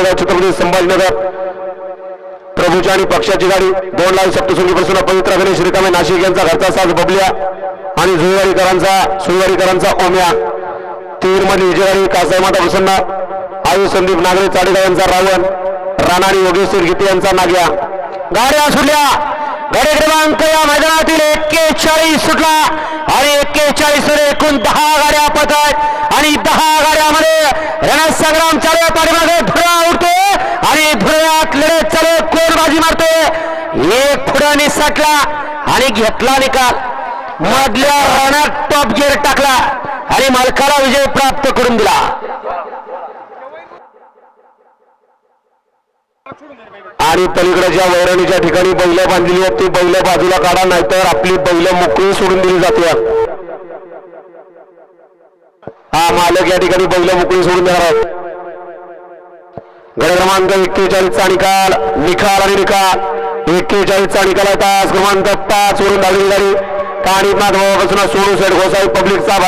गोरेगाव छत्रपती संभाजीनगर प्रभूची आणि पक्षाची गाडी दोन लाख सप्तशृंगी प्रसन्न पवित्र गणेश रिकामे नाशिक यांचा घरचा साज बबल्या आणि जुळवारीकरांचा सुळवारीकरांचा ओम्या. तीरमध्ये विजयवाडी कासाईमाता प्रसन्न. आयु संदीप नागरे चाडेगाव यांचा रावण. राणा योगेश्वर गीते यांचा नाग्या. गाड्या सुटल्या. गाडी क्रमांक या मैदानातील एक्केचाळीस सुटला. आणि एक्केचाळीस वर एकूण दहा गाड्या पत आहेत आणि दहा गाड्यामध्ये रणसंग्राम चालू आहे पाठीमागे धुळा उडतो आणि धुळ्यात लढत चालू आहे. कोण बाजी मारते. एक फुडाने साठला आणि घेतला निकाल. मधल्या रणात टॉप गिअर टाकला आणि मालकाला विजय प्राप्त करून दिला. आणि पलीकडे ज्या वैरणीच्या ठिकाणी बैल बांधलेली आहेत ती बैल बाजूला काढा नाहीतर आपली बैल मोकळी सोडून दिली जाते. हा मालक या ठिकाणी बैल मोकळी सोडून देणार आहेत. गड क्रमांक एक्केचाळीसचा निकाल निकाल आणि निकाल. एक्केचाळीसचा निकाल आहे तास क्रमांक पाच वरून धावलेली गाडी. काणी माधवापासून सोडू सेठ गोसाई पब्लिकचा